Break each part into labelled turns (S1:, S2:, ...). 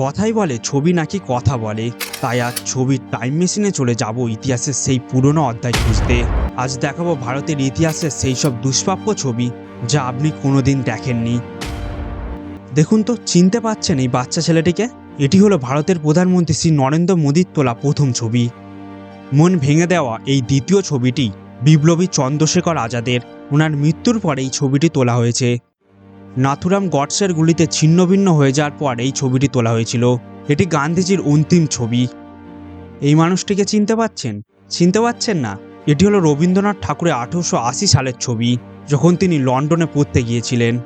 S1: কথাই বলে, ছবি নাকি কথা বলে। তাই আজ ছবির টাইম মেশিনে চলে যাব ইতিহাসের সেই পুরনো অধ্যায় খুঁজতে। আজ দেখাবো ভারতের ইতিহাসের সেই সব দুষ্প্রাপ্য ছবি, যা আপনি কোনোদিন দেখেননি। দেখুন তো, চিনতে পাচ্ছেন এই বাচ্চা ছেলেটিকে? এটি হলো ভারতের প্রধানমন্ত্রী শ্রী নরেন্দ্র মোদীর তোলা প্রথম ছবি। মন ভেঙে দেওয়া এই দ্বিতীয় ছবিটি বিপ্লবী চন্দ্রশেখর আজাদের। ওনার মৃত্যুর পর এই ছবিটি তোলা হয়েছে। নাথুরাম গডসের গুলিতে ছিন্নভিন্ন হয়ে যাওয়ার পর এই ছবিটি তোলা হয়েছিল। এটি গান্ধীজির অন্তিম ছবি। এই মানুষটিকে চিনতে পাচ্ছেন? চিনতে পাচ্ছেন না? এটি হলো রবীন্দ্রনাথ ঠাকুরের আঠেরোশো আশি সালের ছবি, যখন তিনি লন্ডনে পড়তে গিয়েছিলেন।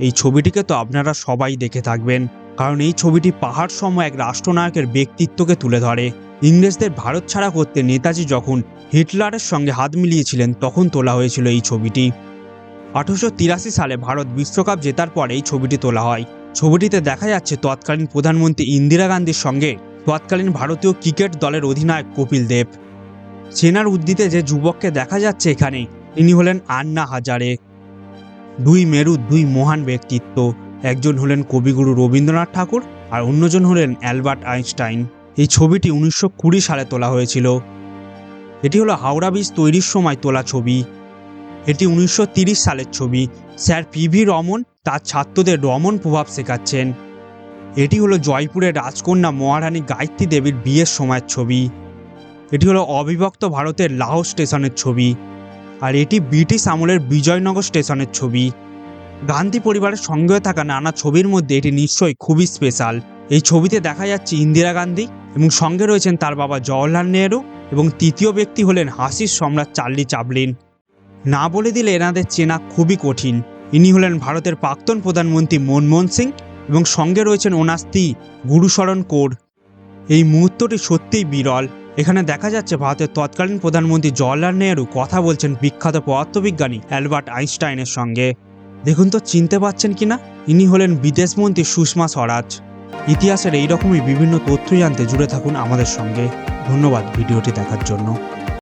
S1: এই ছবিটিকে তো আপনারা সবাই দেখে থাকবেন, কারণ এই ছবিটি পাহাড় সম এক রাষ্ট্রনায়কের ব্যক্তিত্বকে তুলে ধরে। ইংরেজদের ভারত ছাড়া করতে নেতাজি যখন হিটলারের সঙ্গে হাত মিলিয়েছিলেন, তখন তোলা হয়েছিল এই ছবিটি। আঠারোশো তিরাশি সালে ভারত বিশ্বকাপ জেতার পর এই ছবিটি তোলা হয়। ছবিটিতে দেখা যাচ্ছে তৎকালীন প্রধানমন্ত্রী ইন্দিরা গান্ধীর সঙ্গে তৎকালীন ভারতীয় ক্রিকেট দলের অধিনায়ক কপিল দেব। সেনার উদ্ধৃতে যে যুবককে দেখা যাচ্ছে এখানে তিনি হলেন আন্না হাজারে। দুই মেরু, দুই মহান ব্যক্তিত্ব। একজন হলেন কবিগুরু রবীন্দ্রনাথ ঠাকুর আর অন্যজন হলেন অ্যালবার্ট আইনস্টাইন। এই ছবিটি উনিশশো কুড়ি সালে তোলা হয়েছিল। এটি হলো হাওড়া ব্রিজ তৈরির সময় তোলা ছবি। এটি উনিশশো সালের ছবি। স্যার পিভি রমন তার ছাত্রদের রমন প্রভাব শেখাচ্ছেন। এটি হলো জয়পুরের রাজকন্যা মহারানী গায়ত্রী দেবীর বিয়ের সময়ের ছবি। এটি হলো অবিভক্ত ভারতের লাহোর স্টেশনের ছবি। আর এটি ব্রিটিশ আমলের বিজয়নগর স্টেশনের ছবি। গান্ধী পরিবারের সঙ্গে থাকা নানা ছবির মধ্যে এটি নিশ্চয়ই খুবই স্পেশাল। এই ছবিতে দেখা যাচ্ছে ইন্দিরা গান্ধী এবং সঙ্গে রয়েছেন তার বাবা জওয়াহরলাল নেহরু এবং তৃতীয় ব্যক্তি হলেন হাসির সম্রাট চার্লি চাপলিন। না বলে দিলে এনাদের চেনা খুবই কঠিন। ইনি হলেন ভারতের প্রাক্তন প্রধানমন্ত্রী মনমোহন সিং এবং সঙ্গে রয়েছেন ওনার স্ত্রী গুরুশরণ কৌর। এই মুহূর্তটি সত্যিই বিরল। এখানে দেখা যাচ্ছে ভারতের তৎকালীন প্রধানমন্ত্রী জওয়াহরলাল নেহরু কথা বলছেন বিখ্যাত পদার্থবিজ্ঞানী অ্যালবার্ট আইনস্টাইনের সঙ্গে। দেখুন তো, চিনতে পাচ্ছেন কিনা? ইনি হলেন বিদেশমন্ত্রী সুষমা স্বরাজ। ইতিহাসের এইরকমই বিভিন্ন তথ্য জানতে জুড়ে থাকুন আমাদের সঙ্গে। ধন্যবাদ ভিডিওটি দেখার জন্য।